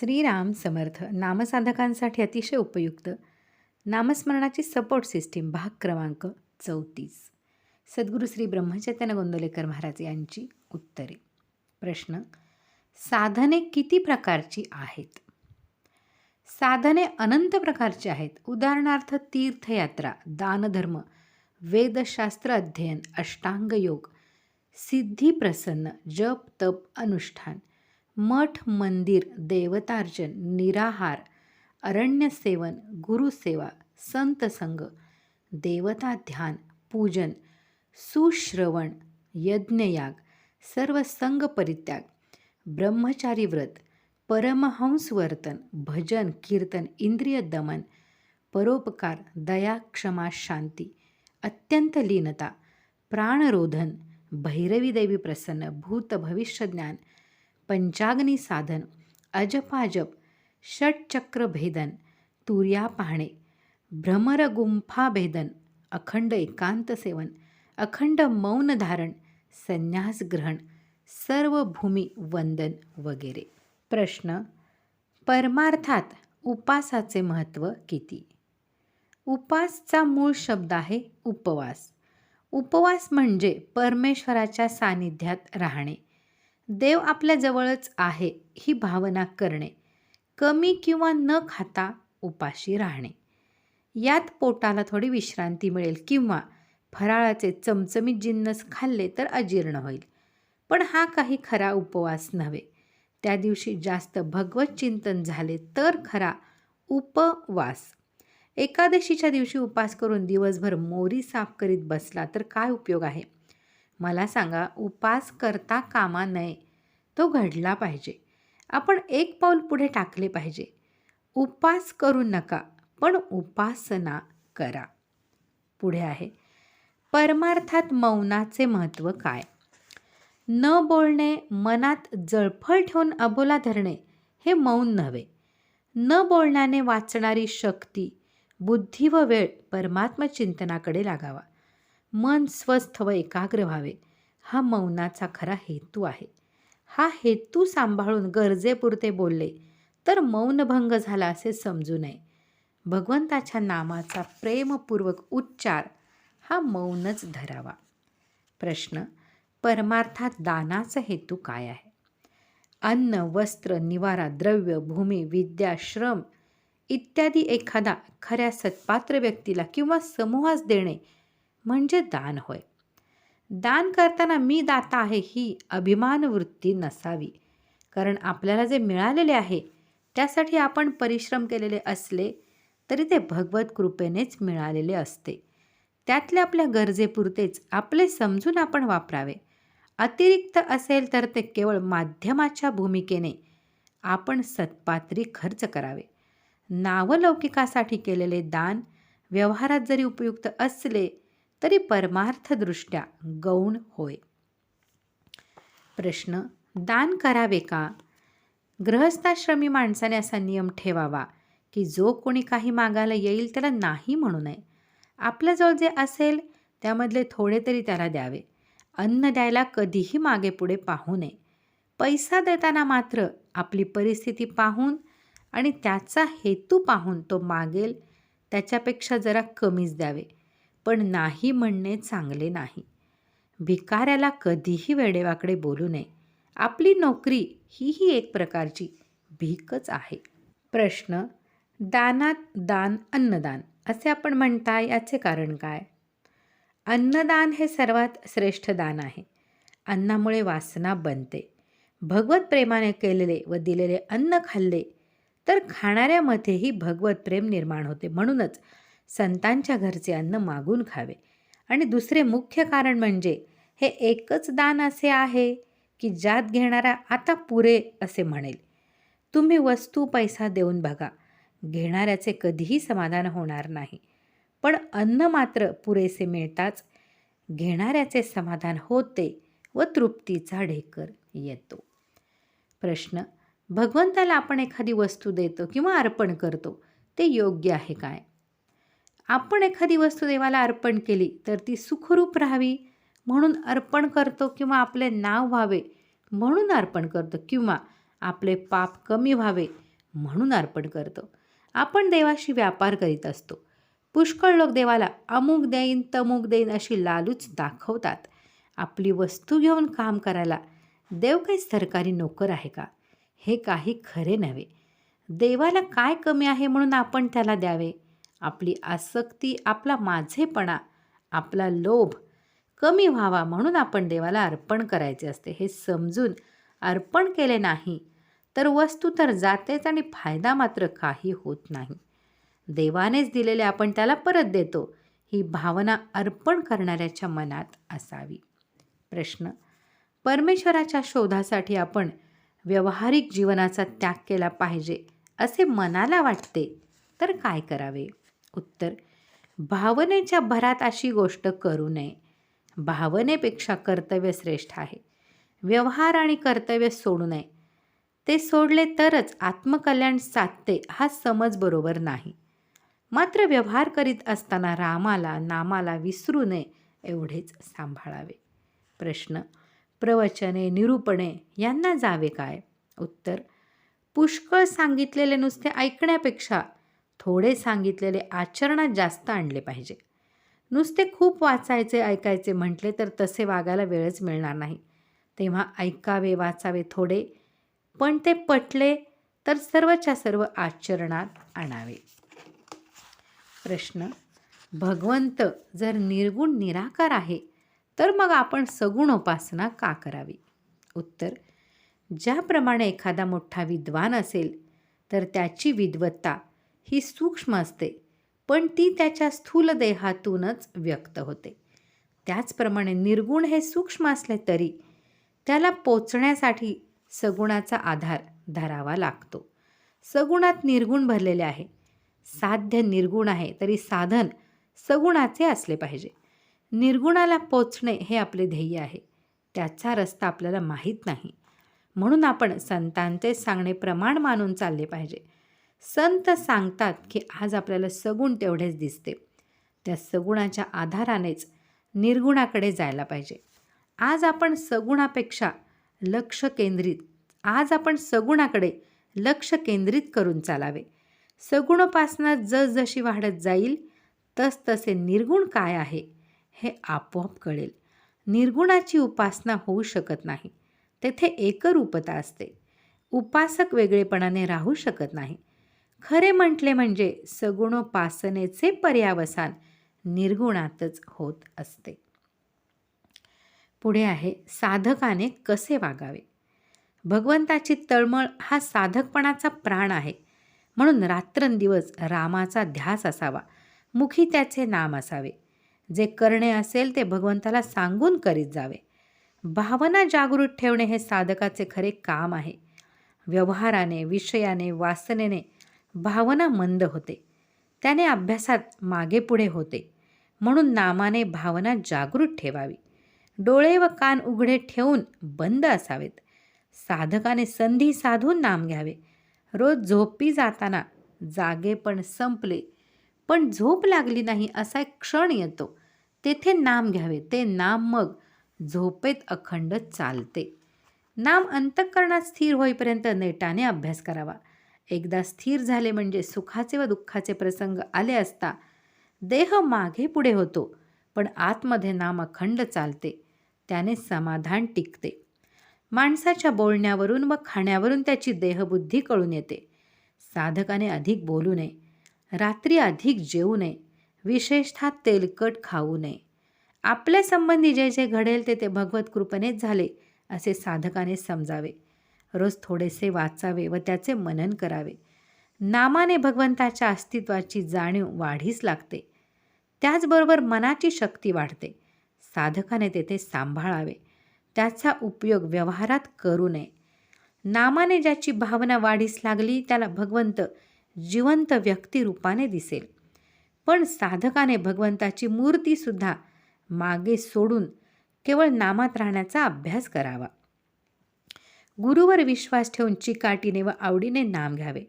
श्रीराम समर्थ नामसाधकांसाठी अतिशय उपयुक्त. नामस्मरणाची support system भाग क्रमांक चौतीस. सद्गुरू श्री ब्रह्मचैतन्य गोंदलेकर महाराज यांची उत्तरे. प्रश्न साधने किती प्रकारची आहेत? साधने अनंत प्रकारची आहेत. उदाहरणार्थ तीर्थयात्रा दानधर्म वेदशास्त्र अध्ययन अष्टांग योग सिद्धी प्रसन्न जप तप अनुष्ठान. मठ मंदिर देवतार्चन निराहार अरण्यसेवन गुरुसेवा संत संग देवता ध्यान पूजन सुश्रवण यज्ञयाग सर्व संग परित्याग ब्रह्मचारी व्रत परमहंस वर्तन भजन कीर्तन इंद्रिय दमन परोपकार दया क्षमा शांती अत्यंत लीनता प्राणरोधन भैरवी देवी प्रसन्न भूत भविष्य ज्ञान पंचाग्नी साधन अजपाजप षटचक्र भेदन तुर्या पाहणे भ्रमर गुंफा भेदन अखंड एकांत सेवन अखंड मौन धारण संन्यास ग्रहण सर्व भूमी वंदन वगैरे. प्रश्न परमार्थात उपासाचे महत्त्व किती? उपासचा मूळ शब्द आहे उपवास. उपवास म्हणजे परमेश्वराच्या सानिध्यात राहणे. देव आपल्या जवळच आहे ही भावना करणे कमी किंवा न खाता उपाशी राहणे. यात पोटाला थोडी विश्रांती मिळेल किंवा फराळाचे चमचमीत जिन्नस खाल्ले तर अजीर्ण होईल. पण हा काही खरा उपवास नव्हे. त्या दिवशी जास्त भगवत चिंतन झाले तर खरा उपवास. एकादशीच्या दिवशी उपास करून दिवसभर मोरी साफ करीत बसला तर काय उपयोग आहे? मला सांगा उपास करता कामा नये. तो घडला पाहिजे. आपण एक पाऊल पुढे टाकले पाहिजे. उपास करू नका पण उपासना करा. पुढे आहे. परमार्थात मौनाचे महत्त्व काय? न बोलणे मनात जळफळ ठेवून अबोला धरणे हे मौन नव्हे. न बोलण्याने वाचणारी शक्ती बुद्धी व वेळ परमात्म चिंतनाकडे लागावा. मन स्वस्थ व एकाग्र व्हावे हा मौनाचा खरा हेतू आहे. हा हेतू सांभाळून गरजेपुरते बोलले तर मौनभंग झाला असे समजू नये. भगवंताच्या नामाचा प्रेमपूर्वक उच्चार हा मौनच धरावा. प्रश्न परमार्थात दानाचा हेतू काय आहे? अन्न वस्त्र निवारा द्रव्य भूमी विद्या श्रम इत्यादी एखादा खऱ्या सत्पात्र व्यक्तीला किंवा समूहास देणे म्हणजे दान होय. दान करताना मी दाता आहे ही अभिमान वृत्ती नसावी. कारण आपल्याला जे मिळालेले आहे त्यासाठी आपण परिश्रम केलेले असले तरी ते भगवत कृपेनेच मिळालेले असते. त्यातल्या आपल्या गरजेपुरतेच आपले समजून आपण वापरावे. अतिरिक्त असेल तर ते केवळ माध्यमाच्या भूमिकेने आपण सत्पात्री खर्च करावे. नावलौकिकासाठी केलेले दान व्यवहारात जरी उपयुक्त असले तरी परमार्थदृष्ट्या गौण होय. प्रश्न दान करावे का? गृहस्थाश्रमी माणसाने असा नियम ठेवावा की जो कोणी काही मागायला येईल त्याला नाही म्हणू नये. आपल्याजवळ जे असेल त्यामधले थोडे तरी त्याला द्यावे. अन्न द्यायला कधीही मागे पुढे पाहू नये. पैसा देताना मात्र आपली परिस्थिती पाहून आणि त्याचा हेतू पाहून तो मागेल त्याच्यापेक्षा जरा कमीच द्यावे. पण नाही म्हणणे चांगले नाही. भिकाऱ्याला कधीही वेडेवाकडे बोलू नये. आपली नोकरी हीही एक प्रकारची भीकच आहे. प्रश्न दानात दान अन्नदान असे आपण म्हणता याचे कारण काय? अन्नदान हे सर्वात श्रेष्ठ दान आहे. अन्नामुळे वासना बनते. भगवत प्रेमाने केलेले व दिलेले अन्न खाल्ले तर खाणाऱ्यामध्येही भगवत प्रेम निर्माण होते. म्हणूनच संतांच्या घरचे अन्न मागून खावे. आणि दुसरे मुख्य कारण म्हणजे हे एकच दान असे आहे की ज्यात घेणारा आता पुरे असे म्हणेल. तुम्ही वस्तू पैसा देऊन बघा घेणाऱ्याचे कधीही समाधान होणार नाही. पण अन्न मात्र पुरेसे मिळताच घेणाऱ्याचे समाधान होते व तृप्तीचा ढेकर येतो. प्रश्न भगवंताला आपण एखादी वस्तू देतो किंवा अर्पण करतो ते योग्य आहे काय? आपण एखादी वस्तू देवाला अर्पण केली तर ती सुखरूप राहावी म्हणून अर्पण करतो किंवा आपले नाव व्हावे म्हणून अर्पण करतो किंवा आपले पाप कमी व्हावे म्हणून अर्पण करतो. आपण देवाशी व्यापार करीत असतो. पुष्कळ लोक देवाला अमुक देईन तमुक देईन अशी लालूच दाखवतात. आपली वस्तू घेऊन काम करायला देव काही सरकारी नोकर आहे का? हे काही खरे नव्हे. देवाला काय कमी आहे म्हणून आपण त्याला द्यावे? आपली आसक्ती आपला माझेपणा आपला लोभ कमी व्हावा म्हणून आपण देवाला अर्पण करायचे असते. हे समजून अर्पण केले नाही तर वस्तू तर जातेच आणि फायदा मात्र काही होत नाही. देवानेच दिलेले आपण त्याला परत देतो ही भावना अर्पण करणाऱ्याच्या मनात असावी. प्रश्न. परमेश्वराच्या शोधासाठी आपण व्यवहारिक जीवनाचा त्याग केला पाहिजे असे मनाला वाटते तर काय करावे? उत्तर भावनेच्या भरात अशी गोष्ट करू नये. भावनेपेक्षा कर्तव्य श्रेष्ठ आहे. व्यवहार आणि कर्तव्य सोडू नये. ते सोडले तरच आत्मकल्याण साधते हा समज बरोबर नाही. मात्र व्यवहार करीत असताना रामाला नामाला विसरू नये एवढेच सांभाळावे. प्रश्न प्रवचने निरूपणे यांना जावे काय? उत्तर पुष्कळ सांगितलेले नुसते ऐकण्यापेक्षा थोडे सांगितलेले आचरणात जास्त आणले पाहिजे. नुसते खूप वाचायचे ऐकायचे म्हटले तर तसे वागायला वेळच मिळणार नाही. तेव्हा ऐकावे वाचावे थोडे पण ते पटले तर सर्वच्या सर्व आचरणात आणावे. प्रश्न भगवंत जर निर्गुण निराकार आहे तर मग आपण सगुण उपासना का करावी? उत्तर ज्याप्रमाणे एखादा मोठा विद्वान असेल तर त्याची विद्वत्ता ही सूक्ष्म असते पण ती त्याच्या स्थूल देहातूनच व्यक्त होते. त्याचप्रमाणे निर्गुण हे सूक्ष्म असले तरी त्याला पोचण्यासाठी सगुणाचा आधार धरावा लागतो. सगुणात निर्गुण भरलेले आहे. साध्य निर्गुण आहे तरी साधन सगुणाचे असले पाहिजे. निर्गुणाला पोचणे हे आपले ध्येय आहे. त्याचा रस्ता आपल्याला माहीत नाही. म्हणून आपण संतांचे सांगणे प्रमाण मानून चालले पाहिजे. संत सांगतात की आज आपल्याला सगुण तेवढेच दिसते. त्या सगुणाच्या आधारानेच निर्गुणाकडे जायला पाहिजे. आज आपण सगुणापेक्षा लक्ष केंद्रित आज आपण सगुणाकडे लक्ष केंद्रित करून चालावे. सगुणोपासना जसजशी वाढत जाईल तसतसे निर्गुण काय आहे हे आपोआप कळेल. निर्गुणाची उपासना होऊ शकत नाही तेथे एकरूपता असते. उपासक वेगळेपणाने राहू शकत नाही. खरे म्हटले म्हणजे सगुणोपासनेचे पर्यावसान निर्गुणातच होत असते. पुढे आहे साधकाने कसे वागावे? भगवंताची तळमळ हा साधकपणाचा प्राण आहे. म्हणून रात्रंदिवस रामाचा ध्यास असावा मुखी त्याचे नाम असावे. जे करणे असेल ते भगवंताला सांगून करीत जावे. भावना जागृत ठेवणे हे साधकाचे खरे काम आहे. व्यवहाराने विषयाने वासनेने भावना मंद होते. त्याने अभ्यासात मागे पुढे होते. म्हणून नामाने भावना जागृत ठेवावी. डोळे व कान उघडे ठेवून बंद असावेत. साधकाने संधी साधून नाम घ्यावे. रोज झोपी जाताना जागे पण संपले. पण झोप लागली नाही असा एक क्षण येतो. तेथे नाम घ्यावे. ते नाम मग झोपेत अखंड चालते. नाम अंतःकरणात स्थिर होईपर्यंत नेटाने अभ्यास करावा. एकदा स्थिर झाले म्हणजे सुखाचे व दुःखाचे प्रसंग आले असता देह मागे पुढे होतो पण आतमध्ये नाम अखंड चालते. त्याने समाधान टिकते. माणसाच्या बोलण्यावरून व खाण्यावरून त्याची देहबुद्धी कळून येते. साधकाने अधिक बोलू नये. रात्री अधिक जेवू नये. विशेषतः तेलकट खाऊ नये. आपल्या संबंधी जे जे घडेल ते ते भगवत कृपनेच झाले असे साधकाने समजावे. रोज थोडेसे वाचावे व त्याचे मनन करावे. नामाने भगवंताच्या अस्तित्वाची जाणीव वाढीस लागते. त्याचबरोबर मनाची शक्ती वाढते. साधकाने तेथे सांभाळावे. त्याचा उपयोग व्यवहारात करू नये. नामाने ज्याची भावना वाढीस लागली त्याला भगवंत जिवंत व्यक्तिरूपाने दिसेल. पण साधकाने भगवंताची मूर्तीसुद्धा मागे सोडून केवळ नामात राहण्याचा अभ्यास करावा. गुरुवर विश्वास ठेवून चिकाटीने व आवडीने नाम घ्यावे.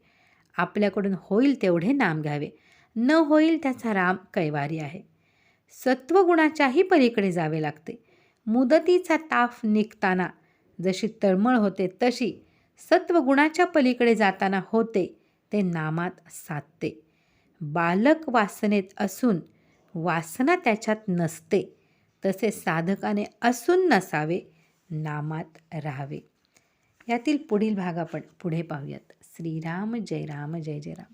आपल्याकडून होईल तेवढे नाम घ्यावे. न होईल त्याचा राम कैवारी आहे. सत्वगुणाच्याही पलीकडे जावे लागते. मुदतीचा ताफ निघताना जशी तळमळ होते तशी सत्वगुणाच्या पलीकडे जाताना होते ते नामात साधते. बालक वासनेत असून वासना त्याच्यात नसते तसे साधकाने असून नसावे नामात राहावे. यातील पुढील भाग आपण पुढे पाहूयात. श्रीराम जय राम जय जय राम.